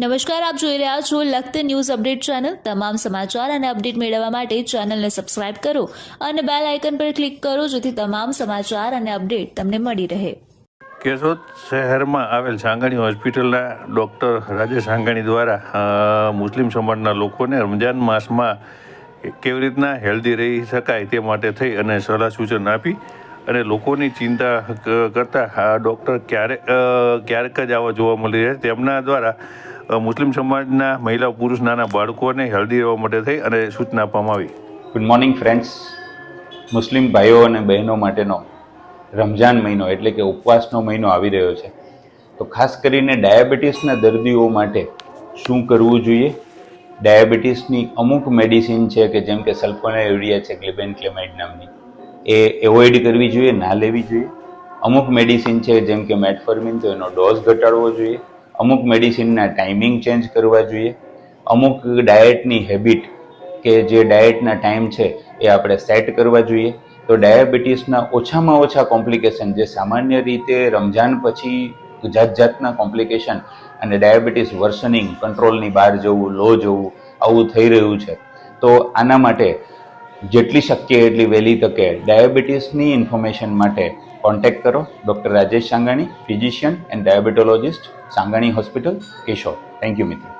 નમસ્કાર, આપ જોઈ રહ્યા છો લખત ન્યૂઝ અપડેટ ચેનલ. તમામ સમાચાર અને અપડેટ મેળવવા માટે ચેનલને સબસ્ક્રાઇબ કરો અને બેલ આઇકન પર ક્લિક કરો જેથી તમામ સમાચાર અને અપડેટ તમને મળી રહે. કેશોદ શહેરમાં આવેલ સાંગાણી હોસ્પિટલના ડૉક્ટર રાજેશ સાંગાણી દ્વારા મુસ્લિમ સમાજના લોકોને રમજાન માસમાં કેવી રીતના હેલ્ધી રહી શકાય તે માટે થઈ અને સલાહ સૂચન આપી. અને લોકોની ચિંતા કરતાં ડૉક્ટર ક્યારેક ક્યારેક જ આવા જોવા મળી રહ્યા તેમના દ્વારા મુસ્લિમ સમાજના મહિલા, પુરુષ, નાના બાળકોને હેલ્ધી રહેવા માટે થઈ અને સૂચના આપવામાં આવી. ગુડ મોર્નિંગ ફ્રેન્ડ્સ મુસ્લિમ ભાઈઓ અને બહેનો માટેનો રમજાન મહિનો એટલે કે ઉપવાસનો મહિનો આવી રહ્યો છે. તો ખાસ કરીને ડાયાબિટીસના દર્દીઓ માટે શું કરવું જોઈએ? ડાયાબિટીસની અમુક મેડિસિન છે કે જેમ કે સલ્ફોનાયુરિયા છે ગ્લિબેન ક્લેમાઇડ નામની. એ એવોઇડ કરવી જોઈએ, ના લેવી જોઈએ. અમુક મેડિસિન છે, જેમ કે મેટફર્મિન તો એનો ડોઝ ઘટાડવો જોઈએ. અમુક મેડિસિનના ટાઈમિંગ ચેન્જ કરવા જોઈએ. અમુક ડાયટની હેબિટ કે જે ડાયટના ટાઈમ છે, એ આપણે સેટ કરવા જોઈએ. તો ડાયાબિટીસના ઓછામાં ઓછા કોમ્પ્લિકેશન જે સામાન્ય રીતે રમજાન પછી જાત જાતના કોમ્પ્લિકેશન અને ડાયાબિટીસ વર્સનિંગ કંટ્રોલની બહાર જવું લો જવું, આવું થઈ રહ્યું છે. તો આના માટે જેટલી શક્ય એટલી વહેલી તકે ડાયાબિટીસની ઇન્ફોર્મેશન માટે કોન્ટેક્ટ કરો. Doctor Rajesh Sangani, physician and diabetologist, Sangani hospital Keshod thank you મિત્રો.